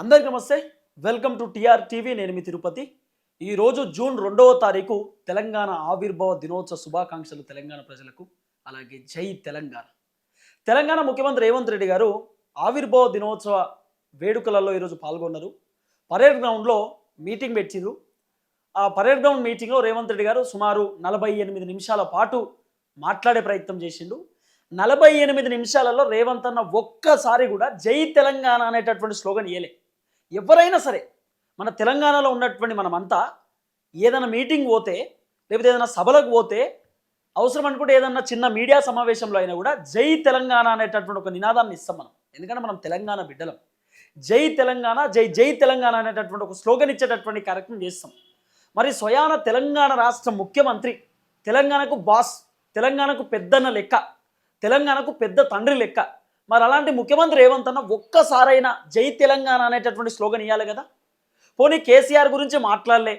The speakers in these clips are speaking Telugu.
అందరికీ నమస్తే. Welcome to TR TV. నేను మీ తిరుపతి. ఈరోజు జూన్ రెండవ తారీఖు తెలంగాణ ఆవిర్భావ దినోత్సవ శుభాకాంక్షలు తెలంగాణ ప్రజలకు అలాగే జై తెలంగాణ. తెలంగాణ ముఖ్యమంత్రి రేవంత్ రెడ్డి గారు ఆవిర్భావ దినోత్సవ వేడుకలలో ఈరోజు పాల్గొన్నారు. పరేడ్ గ్రౌండ్లో మీటింగ్ పెట్టిరు ఆ పరేడ్ గ్రౌండ్ మీటింగ్లో రేవంత్ రెడ్డి గారు సుమారు నలభై ఎనిమిది నిమిషాల పాటు మాట్లాడే ప్రయత్నం చేసిండు. నలభై ఎనిమిది నిమిషాలలో రేవంత్ అన్న ఒక్కసారి కూడా జై తెలంగాణ అనేటటువంటి స్లోగన్ ఇయలే ఎవరైనా సరే మన తెలంగాణలో ఉన్నటువంటి మనమంతా ఏదైనా మీటింగ్ పోతే లేకపోతే ఏదైనా సభలకు పోతే అవసరం అనుకుంటే ఏదన్నా చిన్న మీడియా సమావేశంలో అయినా కూడా జై తెలంగాణ అనేటటువంటి ఒక నినాదాన్ని ఇస్తాం మనం. ఎందుకంటే మనం తెలంగాణ బిడ్డలం. జై తెలంగాణ జై జై తెలంగాణ అనేటటువంటి ఒక స్లోగన్ ఇచ్చేటటువంటి కార్యక్రమం చేస్తాం. మరి స్వయాన తెలంగాణ రాష్ట్ర ముఖ్యమంత్రి తెలంగాణకు బాస్ తెలంగాణకు పెద్దన్న లెక్క తెలంగాణకు పెద్ద తండ్రి లెక్క మరి అలాంటి ముఖ్యమంత్రి రేవంత్ అన్న ఒక్కసారైనా జై తెలంగాణ అనేటటువంటి స్లోగన్ ఇవ్వాలి కదా? పోనీ కేసీఆర్ గురించి మాట్లాడలే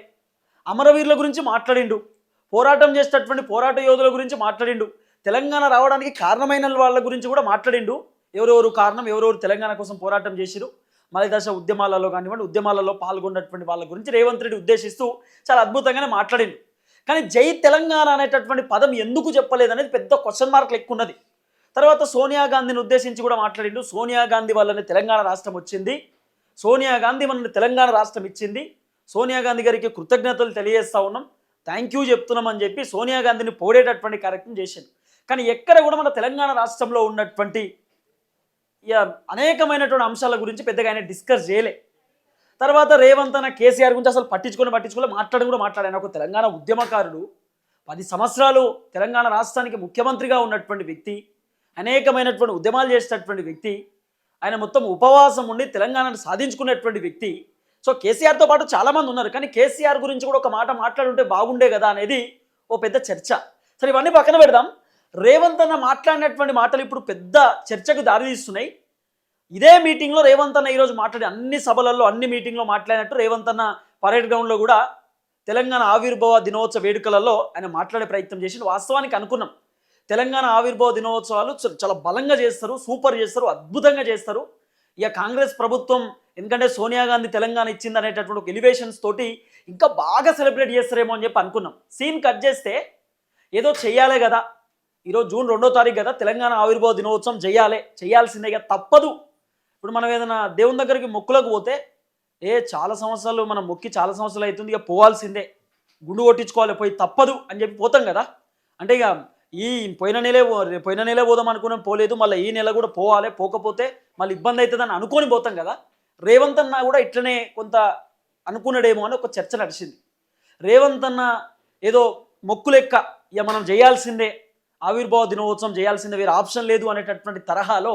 అమరవీరుల గురించి మాట్లాడిండు పోరాటం చేసేటటువంటి పోరాట యోధుల గురించి మాట్లాడిండు తెలంగాణ రావడానికి కారణమైన వాళ్ళ గురించి కూడా మాట్లాడిండు. ఎవరెవరు కారణం? ఎవరెవరు తెలంగాణ కోసం పోరాటం చేసిరు మలిదశ ఉద్యమాలలో కానివ్వండి ఉద్యమాలలో పాల్గొన్నటువంటి వాళ్ళ గురించి రేవంత్ రెడ్డి ఉద్దేశిస్తూ చాలా అద్భుతంగానే మాట్లాడిండు. కానీ జై తెలంగాణ అనేటటువంటి పదం ఎందుకు చెప్పలేదనేది పెద్ద క్వశ్చన్ మార్కులు ఎక్కువ ఉన్నది. తర్వాత సోనియా గాంధీని ఉద్దేశించి కూడా మాట్లాడిండు. సోనియా గాంధీ వల్లనే తెలంగాణ రాష్ట్రం వచ్చింది. సోనియా గాంధీ మనల్ని తెలంగాణ రాష్ట్రం ఇచ్చింది. సోనియా గాంధీ గారికి కృతజ్ఞతలు తెలియజేస్తా ఉన్నాం. థ్యాంక్ యూ చెప్తున్నామని చెప్పి సోనియా గాంధీని పోడేటటువంటి కార్యక్రమం చేశాను కానీ ఎక్కడ కూడా మన తెలంగాణ రాష్ట్రంలో ఉన్నటువంటి ఇక అనేకమైనటువంటి అంశాల గురించి పెద్దగా ఆయన డిస్కస్ చేయలే. తర్వాత రేవంత్ అన్న కేసీఆర్ గురించి అసలు పట్టించుకొని పట్టించుకోలే మాట్లాడి కూడా మాట్లాడాను ఒక తెలంగాణ ఉద్యమకారుడు. పది సంవత్సరాలు తెలంగాణ రాష్ట్రానికి ముఖ్యమంత్రిగా ఉన్నటువంటి వ్యక్తి. అనేకమైనటువంటి ఉద్యమాలు చేసేటటువంటి వ్యక్తి ఆయన మొత్తం ఉపవాసం ఉండి తెలంగాణను సాధించుకున్నటువంటి వ్యక్తి. సో కేసీఆర్తో పాటు చాలామంది ఉన్నారు. కానీ కేసీఆర్ గురించి కూడా ఒక మాట మాట్లాడుంటే బాగుండే కదా అనేది ఓ పెద్ద చర్చ. సరే ఇవన్నీ పక్కన పెడదాం. రేవంత్ అన్న మాట్లాడినటువంటి మాటలు ఇప్పుడు పెద్ద చర్చకు దారితీస్తున్నాయి ఇదే మీటింగ్లో రేవంత్ అన్న ఈరోజు మాట్లాడి అన్ని సభలలో అన్ని మీటింగ్లో మాట్లాడినట్టు రేవంత్ అన్న పరేడ్ గ్రౌండ్లో కూడా తెలంగాణ ఆవిర్భావ దినోత్సవ వేడుకలలో ఆయన మాట్లాడే ప్రయత్నం చేసి వాస్తవానికి అనుకున్నాం. తెలంగాణ ఆవిర్భావ దినోత్సవాలు చాలా బలంగా చేస్తారు సూపర్ చేస్తారు అద్భుతంగా చేస్తారు. ఇక కాంగ్రెస్ ప్రభుత్వం ఎందుకంటే సోనియా గాంధీ తెలంగాణ ఇచ్చింది అనేటటువంటి ఒక ఎలివేషన్స్ తోటి ఇంకా బాగా సెలబ్రేట్ చేస్తారేమో అని చెప్పి అనుకున్నాం. సీన్ కట్ చేస్తే ఏదో చెయ్యాలే కదా. ఈరోజు జూన్ రెండో తారీఖు కదా తెలంగాణ ఆవిర్భావ దినోత్సవం చెయ్యాలి. చేయాల్సిందే కదా తప్పదు. ఇప్పుడు మనం ఏదైనా దేవుని దగ్గరికి మొక్కులకు పోతే ఏ చాలా సంవత్సరాలు మనం మొక్కి చాలా సంవత్సరాలు అవుతుంది ఇక పోవాల్సిందే. గుండు కొట్టించుకోవాలి పోయి తప్పదు అని చెప్పి పోతాం కదా. అంటే ఇక ఈ పోయిన నెలే పో- పోయిన నెలే పోదాం అనుకున్నాం పోలేదు మళ్ళీ ఈ నెల కూడా పోవాలి పోకపోతే మళ్ళీ ఇబ్బంది అవుతుందని అనుకొని పోతాం కదా. రేవంత్ అన్న కూడా ఇట్లనే కొంత అనుకున్నాడేమో అని ఒక చర్చ నడిచింది. రేవంత్ అన్న ఏదో మొక్కు లెక్క ఇక మనం చేయాల్సిందే ఆవిర్భావ దినోత్సవం చేయాల్సిందే వేరే ఆప్షన్ లేదు అనేటటువంటి తరహాలో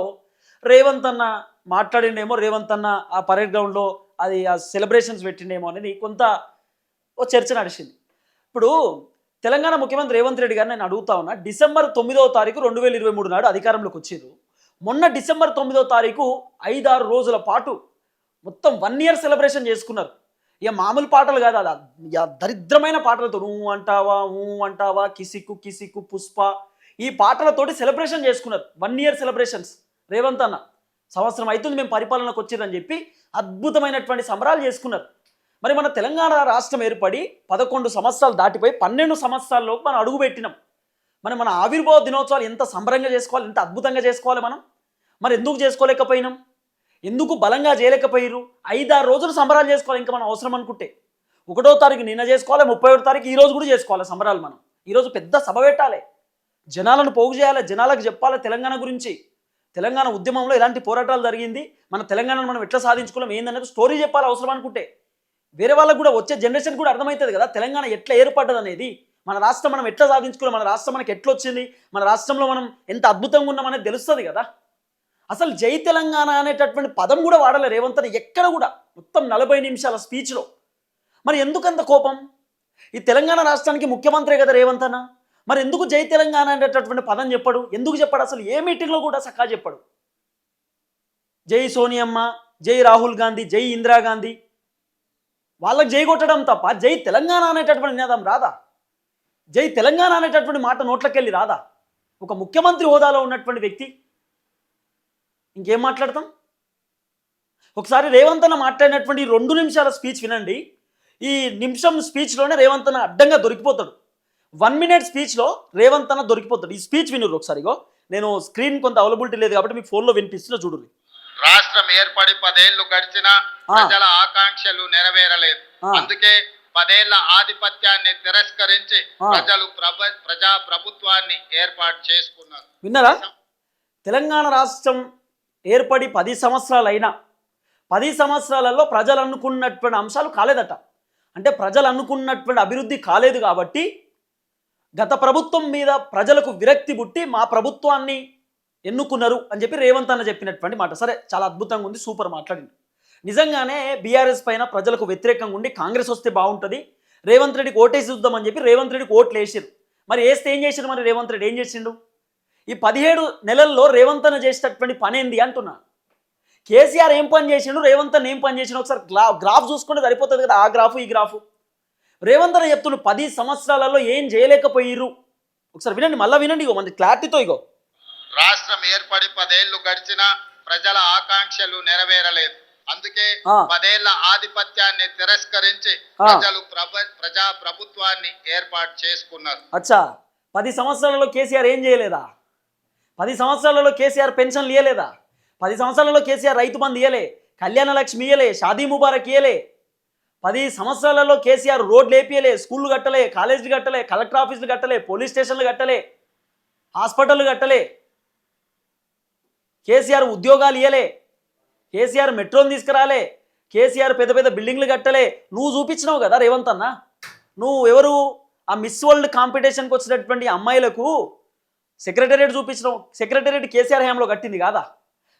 రేవంత్ అన్న మాట్లాడిండేమో రేవంత్ అన్న ఆ పరేడ్ గ్రౌండ్లో అది ఆ సెలబ్రేషన్స్ పెట్టిండేమో అనేది కొంత ఓ చర్చ నడిచింది. ఇప్పుడు తెలంగాణ ముఖ్యమంత్రి రేవంత్ రెడ్డి గారిని నేను అడుగుతా ఉన్నా డిసెంబర్ తొమ్మిదవ తారీఖు రెండు వేల ఇరవై మూడు నాడు అధికారంలోకి వచ్చారు మొన్న డిసెంబర్ తొమ్మిదవ తారీఖు ఐదారు రోజుల పాటు మొత్తం వన్ ఇయర్ సెలబ్రేషన్ చేసుకున్నారు. ఇక మామూలు పాటలు కాదు అది ఇక దరిద్రమైన పాటలతో ఊ అంటావా ఊ అంటావా కిసిక్కు కిసిక్కు పుష్ప ఈ పాటలతోటి సెలబ్రేషన్ చేసుకున్నారు. One year celebrations. రేవంత్ అన్న సంవత్సరం అవుతుంది మేము పరిపాలనకు వచ్చిందని చెప్పి అద్భుతమైనటువంటి సంబరాలు చేసుకున్నారు. మరి మన తెలంగాణ రాష్ట్రం ఏర్పడి పదకొండు సంవత్సరాలు దాటిపోయి పన్నెండు సంవత్సరాల్లోపు మనం అడుగుపెట్టినాం. మరి మన ఆవిర్భావ దినోత్సవాలు ఎంత సంబరంగా చేసుకోవాలి ఎంత అద్భుతంగా చేసుకోవాలి మనం? మరి ఎందుకు చేసుకోలేకపోయినాం? ఎందుకు బలంగా చేయలేకపోయారు ఐదారు రోజులు సంబరాలు చేసుకోవాలి ఇంకా మనం అవసరం అనుకుంటే. ఒకటో తారీఖు నిన్న చేసుకోవాలి ముప్పై ఒకటో తారీఖు ఈ రోజు కూడా చేసుకోవాలి సంబరాలు మనం? ఈరోజు పెద్ద సభ పెట్టాలి. జనాలను పోగు చేయాలి జనాలకు చెప్పాలి తెలంగాణ గురించి? తెలంగాణ ఉద్యమంలో ఎలాంటి పోరాటాలు జరిగింది? మన తెలంగాణను మనం ఎట్లా సాధించుకోవడం ఏందనేది స్టోరీ చెప్పాలి అవసరం అనుకుంటే? వేరే వాళ్ళకు కూడా వచ్చే జనరేషన్ కూడా అర్థమవుతుంది కదా? తెలంగాణ ఎట్లా ఏర్పడ్డది అనేది? మన రాష్ట్రం మనం ఎట్లా సాధించుకున్నాం? మన రాష్ట్రం మనకి ఎట్లా వచ్చింది మన రాష్ట్రంలో మనం ఎంత అద్భుతంగా ఉన్నామనేది తెలుస్తుంది కదా? అసలు జై తెలంగాణ అనేటటువంటి పదం కూడా వాడలే రేవంత్ ఎక్కడ కూడా మొత్తం నలభై నిమిషాల స్పీచ్లో మరి ఎందుకంత కోపం? ఈ తెలంగాణ రాష్ట్రానికి ముఖ్యమంత్రి కదా రేవంత్ అన్న. మరి ఎందుకు జై తెలంగాణ అనేటటువంటి పదం చెప్పడు? ఎందుకు చెప్పాడు? అసలు ఏ మీటింగ్లో కూడా సఖా చెప్పాడు. జై సోనియమ్మ జై రాహుల్ గాంధీ జై ఇందిరాగాంధీ వాళ్ళకి జై కొట్టడం తప్ప జై తెలంగాణ అనేటటువంటి నినాదం రాదా? జై తెలంగాణ అనేటటువంటి మాట నోట్లకెళ్ళి రాదా? ఒక ముఖ్యమంత్రి హోదాలో ఉన్నటువంటి వ్యక్తి ఇంకేం మాట్లాడతాం? ఒకసారి రేవంత్ అన్న మాట్లాడినటువంటి రెండు నిమిషాల స్పీచ్ వినండి. ఈ నిమిషం స్పీచ్లోనే రేవంత్ అన్న అడ్డంగా దొరికిపోతాడు. వన్ మినిట్ స్పీచ్లో రేవంత్ అన్న దొరికిపోతాడు. ఈ స్పీచ్ వినురు ఒకసారిగో నేను స్క్రీన్ కొంత అవైలబిలిటీ లేదు కాబట్టి మీకు ఫోన్లో వినిపిస్తున్నా చూడండి రాష్ట్రం ఏర్పడి పదేళ్ళు గడిచినా. ప్రజల ఆకాంక్షలు నెరవేరలేదు. అందుకే పదేళ్ళ ఆధిపత్యాన్ని తిరస్కరించి. ప్రజలు ప్రజా ప్రభుత్వాన్ని ఏర్పాటు చేసుకున్నారు విన్నారా తెలంగాణ రాష్ట్రం ఏర్పడి పది సంవత్సరాలైనా పది సంవత్సరాలలో ప్రజలు అనుకున్నటువంటి అంశాలు కాలేదట అంటే ప్రజలు అనుకున్నటువంటి అభివృద్ధి కాలేదు కాబట్టి గత ప్రభుత్వం మీద ప్రజలకు విరక్తి పుట్టి మా ప్రభుత్వాన్ని ఎన్నుకున్నారు అని చెప్పి రేవంత్ అన్న చెప్పినటువంటి మాట. సరే చాలా అద్భుతంగా ఉంది సూపర్ మాట్లాడింది. నిజంగానే బీఆర్ఎస్ పైన ప్రజలకు వ్యతిరేకంగా ఉండి కాంగ్రెస్ వస్తే బాగుంటుంది. రేవంత్ రెడ్డికి ఓటేసి చూద్దామని చెప్పి రేవంత్ రెడ్డికి ఓట్లు వేసారు మరి వేస్తే ఏం చేశారు మరి రేవంత్ రెడ్డి? ఏం చేసిండు? ఈ పదిహేడు నెలల్లో రేవంత్ అన్న చేసేటటువంటి పని ఏంది అంటున్నా. కేసీఆర్ ఏం పని చేసిండు? రేవంత్ అన్న ఏం పని చేసిండు? ఒకసారి గ్రా గ్రాఫ్ చూసుకుంటే సరిపోతుంది కదా ఆ గ్రాఫ్ ఈ గ్రాఫ్. రేవంత్ అన్న చెప్తుండు పది సంవత్సరాలలో ఏం చేయలేకపోయిర్రు. ఒకసారి వినండి మళ్ళీ వినండి ఇగో మన క్లారిటీతో ఇగో. రాష్ట్రం ఏర్పడి పదేళ్ళు గడిచినా ప్రజల ఆకాంక్షలు నెరవేరలేదు. అందుకే. పదేళ్ళ ఆధిపత్యాన్ని తిరస్కరించి. ప్రజలు ప్రజా ప్రభుత్వాన్ని ఏర్పాటు చేసుకున్నారు. అచ్చా. పది సంవత్సరాలలో కేసీఆర్ ఏం చేయలేదా? పది సంవత్సరాలలో కేసీఆర్ పెన్షన్లు ఇవ్వలేదా పది సంవత్సరాలలో కేసీఆర్ రైతు బంధు ఇయ్యలే కళ్యాణ లక్ష్మి ఇయ్యలే షాదీ ముబారక్ ఇయ్యలే. పది సంవత్సరాలలో కేసీఆర్ రోడ్లు వేపియలే స్కూళ్ళు కట్టలే కాలేజీలు కట్టలే కలెక్టర్ ఆఫీసులు కట్టలే పోలీస్ స్టేషన్లు కట్టలే హాస్పిటల్ కట్టలే. కేసీఆర్ ఉద్యోగాలు ఇయ్యలే. కేసీఆర్ మెట్రోని తీసుకురాలే. కేసీఆర్ పెద్ద పెద్ద బిల్డింగ్లు కట్టలే. నువ్వు చూపించినావు కదా రేవంత్ అన్న. నువ్వు ఎవరు? ఆ మిస్ వరల్డ్ కాంపిటీషన్కి వచ్చినటువంటి అమ్మాయిలకు సెక్రటేరియట్ చూపించినావు. సెక్రటేరియట్ కేసీఆర్ హయాంలో కట్టింది కాదా?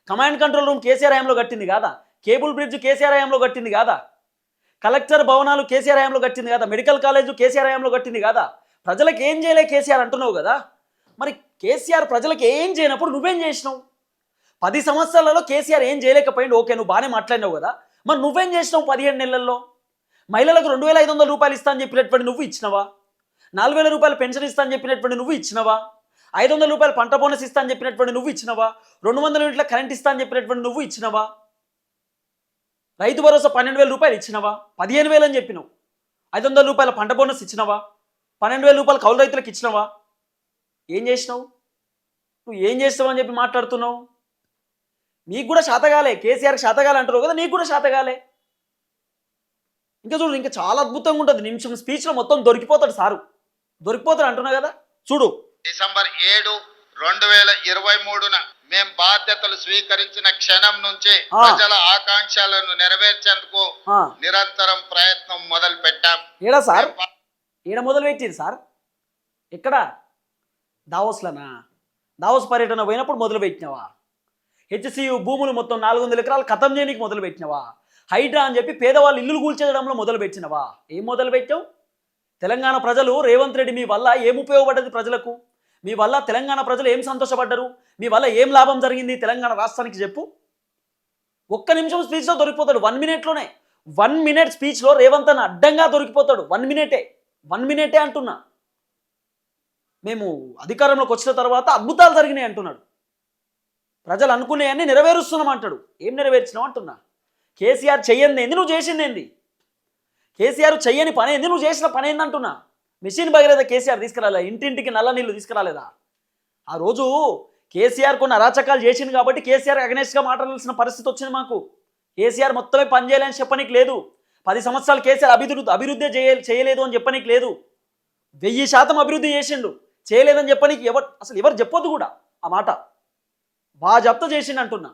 కమాండ్ కంట్రోల్ రూమ్ కేసీఆర్ హయాంలో కట్టింది కాదా? కేబుల్ బ్రిడ్జ్ కేసీఆర్ హయాంలో కట్టింది కాదా? కలెక్టర్ భవనాలు కేసీఆర్ హయాంలో కట్టింది కదా? మెడికల్ కాలేజ్ కేసీఆర్ హయాంలో కట్టింది కాదా? ప్రజలకు ఏం చేయలే కేసీఆర్ అంటున్నావు కదా. మరి కేసీఆర్ ప్రజలకు ఏం చేయనప్పుడు నువ్వేం చేసినావు? పది సంవత్సరాలలో కేసీఆర్ ఏం చేయలేకపోయింది ఓకే నువ్వు బాగానే మాట్లాడినావు కదా. మరి నువ్వేం చేసినావు పదిహేడు నెలల్లో? మహిళలకు రెండు వేల ఐదు వందల రూపాయలు ఇస్తా అని చెప్పినటువంటి నువ్వు ఇచ్చినవా? నాలుగు వేల రూపాయలు పెన్షన్ ఇస్తా అని చెప్పినటువంటి నువ్వు ఇచ్చినవా? ఐదు వందల రూపాయలు పంట బోనస్ ఇస్తా అని చెప్పినటువంటి నువ్వు ఇచ్చినవా? రెండు వందల యూనిట్ల కరెంట్ ఇస్తా అని చెప్పినటువంటి నువ్వు ఇచ్చినవా? రైతు భరోసా పన్నెండు వేల రూపాయలు ఇచ్చినవా? పదిహేను వేలు అని చెప్పినావు. ఐదు వందల రూపాయల పంట బోనస్ ఇచ్చినవా? పన్నెండు వేల రూపాయలు కౌలు రైతులకు ఇచ్చినవా? ఏం చేసినావు? నువ్వు ఏం చేస్తావు అని చెప్పి మాట్లాడుతున్నావు? నీకు కూడా శాతగాలే కేసీఆర్ శాతగాలే అంటారు కదా నీకు కూడా శాతగాలే. ఇంకా చూడు ఇంకా చాలా అద్భుతంగా ఉంటుంది. నిమిషం స్పీచ్లో మొత్తం దొరికిపోతాడు సారు. దొరికిపోతాడు అంటున్నా కదా? చూడు. డిసెంబర్ ఏడు రెండు వేల ఇరవై మూడున మేం బాధ్యతలు స్వీకరించిన క్షణం నుంచి. ప్రజల ఆకాంక్షలను నెరవేర్చేందుకు నిరంతరం ప్రయత్నం మొదలు పెట్టాం ఏడా సార్? ఈడ మొదలు పెట్టింది సార్? ఎక్కడ? దావోస్లనా? దావోస్ పర్యటన పోయినప్పుడు మొదలు పెట్టినావా హెచ్సియు భూములు మొత్తం నాలుగు వందల ఎకరాలు కథం చేయడానికి మొదలు పెట్టినావా హైడ్రా అని చెప్పి పేదవాళ్ళు ఇల్లులు కూల్చేయడంలో మొదలు పెట్టినవా ఏం మొదలు పెట్టావు తెలంగాణ ప్రజలు రేవంత్ రెడ్డి మీ వల్ల ఏం ఉపయోగపడ్డది ప్రజలకు? మీ వల్ల తెలంగాణ ప్రజలు ఏం సంతోషపడ్డరు? మీ వల్ల ఏం లాభం జరిగింది తెలంగాణ రాష్ట్రానికి చెప్పు. ఒక్క నిమిషం స్పీచ్లో దొరికిపోతాడు. వన్ మినిట్లోనే. వన్ మినిట్ స్పీచ్లో రేవంత్ అన్న అడ్డంగా దొరికిపోతాడు. వన్ మినిటే. వన్ మినిటే అంటున్నా. మేము అధికారంలోకి వచ్చిన తర్వాత అద్భుతాలు జరిగినాయి అంటున్నాడు. ప్రజలు అనుకునేవన్నీ నెరవేరుస్తున్నాం అంటాడు. ఏం నెరవేర్చినావు అంటున్నా? కేసీఆర్ చెయ్యంది ఏంది? నువ్వు చేసింది ఏంది? కేసీఆర్ చెయ్యని పని ఏంది? నువ్వు చేసిన పని ఏంది అంటున్నా? మిషన్ భగీరథ కేసీఆర్ తీసుకురాలే ఇంటింటికి నల్ల నీళ్ళు తీసుకురాలేదా? ఆ రోజు కేసీఆర్ కొన్ని అరాచకాలు చేసింది కాబట్టి కేసీఆర్ అగనెస్ట్గా మాట్లాడాల్సిన పరిస్థితి వచ్చింది మాకు. కేసీఆర్ మొత్తమే పనిచేయాలని చెప్పనీకి లేదు. పది సంవత్సరాలు కేసీఆర్ అభివృద్ధి అభివృద్ధి చేయ చేయలేదు అని చెప్పనీకి లేదు. వెయ్యి శాతం అభివృద్ధి చేసిండు. చేయలేదని చెప్పనీకి ఎవరు అసలు ఎవరు చెప్పొద్దు కూడా ఆ మాట. బాగా జప్త చేసిండు అంటున్నా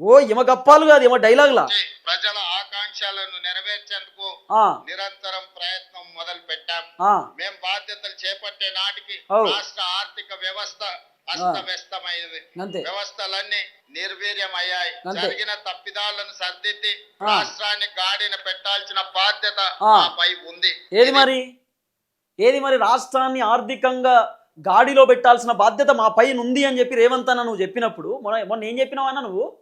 ఓ ఇమ గప్పాలు కాదు ఇమ డైలాగులా? ప్రజల ఆకాంక్షలను నెరవేర్చేందుకు నిరంతరం ప్రయత్నం మొదలు పెట్టాం ఆ, మేం బాధ్యతలు చేపట్టే నాటికి. రాష్ట్ర ఆర్థిక వ్యవస్థ అస్తవ్యస్తమైంది అంతే. వ్యవస్థలన్నీ నిర్వీర్యమయ్యాయి. జరిగిన తప్పిదాలను సర్దిద్ది. రాష్ట్రాన్ని గాడిన పెట్టాల్సిన బాధ్యత. మాపై ఉంది. ఏది మరి? ఏది మరి? రాష్ట్రాన్ని ఆర్థికంగా గాడిలో పెట్టాల్సిన బాధ్యత మా పైన ఉంది అని చెప్పి రేవంత్ అన్న నువ్వు చెప్పినప్పుడు మొన్న మొన్న ఏం చెప్పినావు నువ్వు?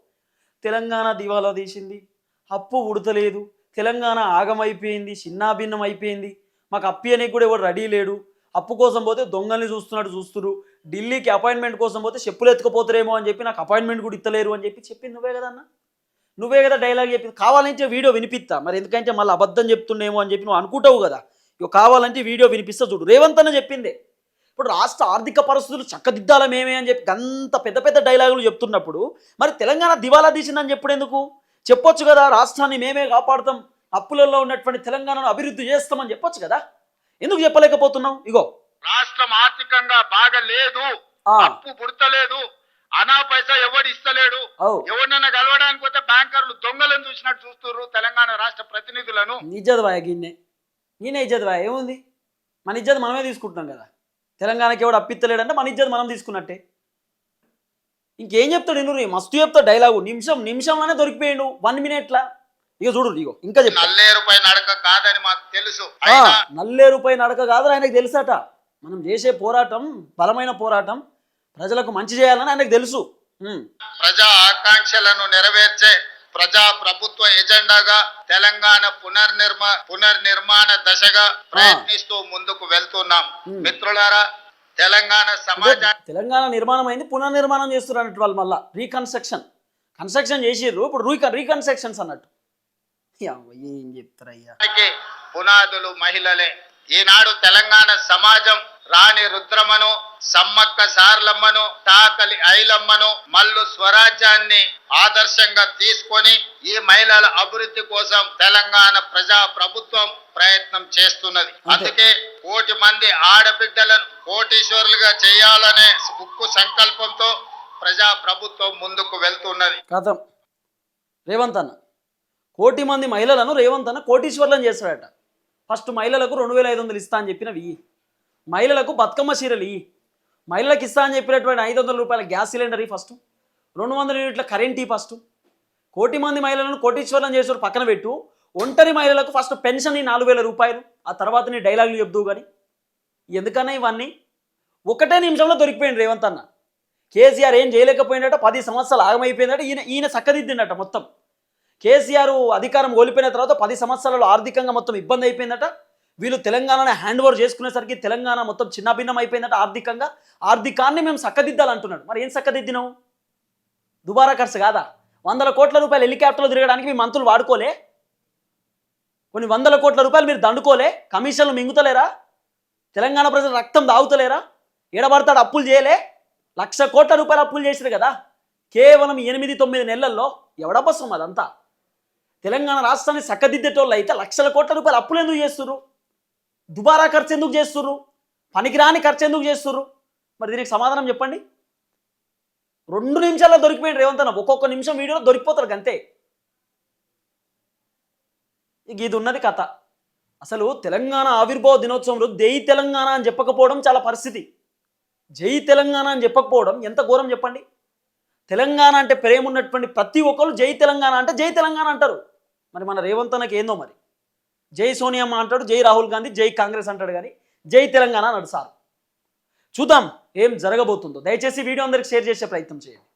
తెలంగాణ దివాలా తీసింది. అప్పు ఉడతలేదు. తెలంగాణ ఆగమైపోయింది చిన్నాభిన్నం అయిపోయింది. మాకు అప్పి అనేది కూడా ఎవరు రెడీ లేడు. అప్పు కోసం పోతే దొంగల్ని చూస్తున్నట్టు చూస్తురు ఢిల్లీకి అపాయింట్మెంట్ కోసం పోతే చెప్పులు ఎత్తుకుపోతారేమో అని చెప్పి నాకు అపాయింట్మెంట్ కూడా ఇస్తలేరు అని చెప్పి చెప్పింది నువ్వే కదా నువ్వే కదా డైలాగ్ చెప్పింది. కావాలంటే వీడియో వినిపిస్తా. మరి ఎందుకంటే మళ్ళీ అబద్ధం చెప్తుండేమో అని చెప్పి నువ్వు అనుకుంటావు కదా. ఇక కావాలంటే వీడియో వినిపిస్తా చూడు. రేవంత్ అన్న చెప్పిందే. ఇప్పుడు రాష్ట్ర ఆర్థిక పరిస్థితులు చక్కదిద్దాల మేమే అని చెప్పి అంత పెద్ద పెద్ద డైలాగులు చెప్తున్నప్పుడు మరి తెలంగాణ దివాలా తీసిందని చెప్పుడు ఎందుకు? చెప్పొచ్చు కదా రాష్ట్రాన్ని మేమే కాపాడుతాం అప్పులలో ఉన్నటువంటి తెలంగాణను అభివృద్ధి చేస్తామని చెప్పొచ్చు కదా? ఎందుకు చెప్పలేకపోతున్నావు? ఇగో. రాష్ట్రం ఆర్థికంగా బాగా లేదు అప్పు పుడతలేదు అనా పైసా ఎవడు ఇస్తలేడు ఎవరినైనా కలవడానికి పోతే బ్యాంకర్లు దొంగలను చూసినట్టు చూస్తున్నారు తెలంగాణ రాష్ట్ర ప్రతినిధులను. బాయ్ గిన్నె. ఈయన ఇజ్జత్ బాయ్ ఏముంది? మన ఇజ్జత్ మనమే తీసుకుంటున్నాం కదా. తెలంగాణకి ఎవడు అప్పిత్తలేడంటే మన ఇజ్జత్ మనం తీసుకున్నట్టే. ఇంకేం చెప్తాడు ఇన్ను మస్తు చెప్తాడు డైలాగు. నిమిషం నిమిషంలోనే దొరికిపోయాడు. వన్ మినిట్లా. ఇక చూడు ఇగో ఇంకా చెప్తా. నల్లేరుపై నడక కాదని మాకు తెలుసు. నల్లేరుపై నడక కాదు ఆయనకు తెలుసట. మనం చేసే పోరాటం బలమైన పోరాటం ప్రజలకు మంచి చేయాలని ఆయనకు తెలుసు. ప్రజా ఆకాంక్షలను నెరవేర్చే ప్రజా ప్రభుత్వ ఎజెండాగా తెలంగాణ పునర్నిర్మా పునర్నిర్మాణ దశగా ప్రయత్నిస్తూ ముందుకు వెళ్తున్నాం. మిత్రులారా తెలంగాణ సమాజ తెలంగాణ నిర్మాణం అయింది పునర్నిర్మాణం చేస్తున్నారు అన్నట్టు వాళ్ళు మళ్ళీ. రీకన్స్ట్రక్షన్ కన్స్ట్రక్షన్ చేసిర్రు ఇప్పుడు రీక రీకన్స్ట్రక్షన్స్ అన్నట్టు. ఏం చెప్తారయ్యా. పునాదులు మహిళలే. ఈనాడు తెలంగాణ సమాజం రాణి రుద్రమను సమ్మక్క సార్లమ్మను తాకలి ఐలమ్మను మల్లు స్వరాజ్యాన్ని ఆదర్శంగా తీసుకొని ఈ మహిళల అభివృద్ధి కోసం తెలంగాణ ప్రజా ప్రభుత్వం ప్రయత్నం చేస్తున్నది. అందుకే కోటి మంది ఆడబిడ్డలను కోటీశ్వరులుగా చేయాలనే ఉక్కు సంకల్పంతో ప్రజా ప్రభుత్వం ముందుకు వెళ్తున్నది. కథం రేవంత్ అన్న. కోటి మంది మహిళలను రేవంత్ అన్న కోటీశ్వర్లను చేస్తాడట ఫస్ట్ మహిళలకు రెండు వేల ఐదు వందలు ఇస్తా అని చెప్పినవి. మహిళలకు బతుకమ్మ చీరలు ఇయ్యి. మహిళలకు ఇస్తా అని చెప్పినటువంటి ఐదు వందల రూపాయల గ్యాస్ సిలిండర్ ఈ ఫస్ట్ రెండు వందల యూనిట్ల కరెంట్ ఇయ్యి ఫస్ట్ కోటి మంది మహిళలను కోటీశ్వరం చేసిన పక్కన పెట్టు. ఒంటరి మహిళలకు ఫస్ట్ పెన్షన్ ఈ నాలుగు వేల రూపాయలు. ఆ తర్వాత నీ డైలాగులు చెప్దువు కానీ ఎందుకన్నా ఇవన్నీ? ఒకటే నిమిషంలో దొరికిపోయింది రేవంత్ అన్న. కేసీఆర్ ఏం చేయలేకపోయిందట? పది సంవత్సరాలు ఆగమైపోయిందట. ఈయన ఈయన చక్కదిద్దిండట మొత్తం. కేసీఆర్ అధికారం కోల్పోయిన తర్వాత పది సంవత్సరాలు ఆర్థికంగా మొత్తం ఇబ్బంది అయిపోయిందట. వీళ్ళు తెలంగాణని హ్యాండ్ ఓవర్ చేసుకునేసరికి తెలంగాణ మొత్తం చిన్నభిన్నం అయిపోయిందంటే ఆర్థికంగా. ఆర్థికాన్ని మేము చక్కదిద్దాలంటున్నాడు మరి ఏం చక్కదిద్దినావు దుబారా ఖర్చు కాదా? వందల కోట్ల రూపాయలు హెలికాప్టర్లు తిరగడానికి మీ మంత్రులు వాడుకోలే? కొన్ని వందల కోట్ల రూపాయలు మీరు దండుకోలే? కమిషన్లు మింగుతలేరా? తెలంగాణ ప్రజలు రక్తం దాగుతలేరా? ఎడబడతాడు అప్పులు చేయలే? లక్ష కోట్ల రూపాయలు అప్పులు చేసారు కదా? కేవలం ఎనిమిది తొమ్మిది నెలల్లో ఎవడబసం అదంతా? తెలంగాణ రాష్ట్రాన్ని చక్కదిద్దేటోళ్ళు అయితే లక్షల కోట్ల రూపాయలు అప్పులు ఎందుకు చేస్తుర్రు? దుబారా ఖర్చు ఎందుకు చేస్తుర్రు? పనికిరాని ఖర్చు ఎందుకు చేస్తుర్రు? మరి దీనికి సమాధానం చెప్పండి. రెండు నిమిషాల్లో దొరికిపోయింది రేవంత్ అన్న. ఒక్కొక్క నిమిషం వీడియోలో దొరికిపోతారు అంతే ఇక ఇది ఉన్నది కథ. అసలు తెలంగాణ ఆవిర్భావ దినోత్సవంలో జై తెలంగాణ అని చెప్పకపోవడం చాలా పరిస్థితి. జై తెలంగాణ అని చెప్పకపోవడం ఎంత ఘోరం చెప్పండి? తెలంగాణ అంటే ప్రేమ ఉన్నటువంటి ప్రతి ఒక్కరు జై తెలంగాణ అంటే జై తెలంగాణ అంటారు. మరి మన రేవంత్ అన్నకి ఏందో మరి? జై సోనియమ్మ అంటాడు జై రాహుల్ గాంధీ జై కాంగ్రెస్ అంటాడు కానీ జై తెలంగాణ అన్నాడు సార్ చూద్దాం ఏం జరగబోతుందో. దయచేసి వీడియో అందరికి షేర్ చేసే ప్రయత్నం చేయండి.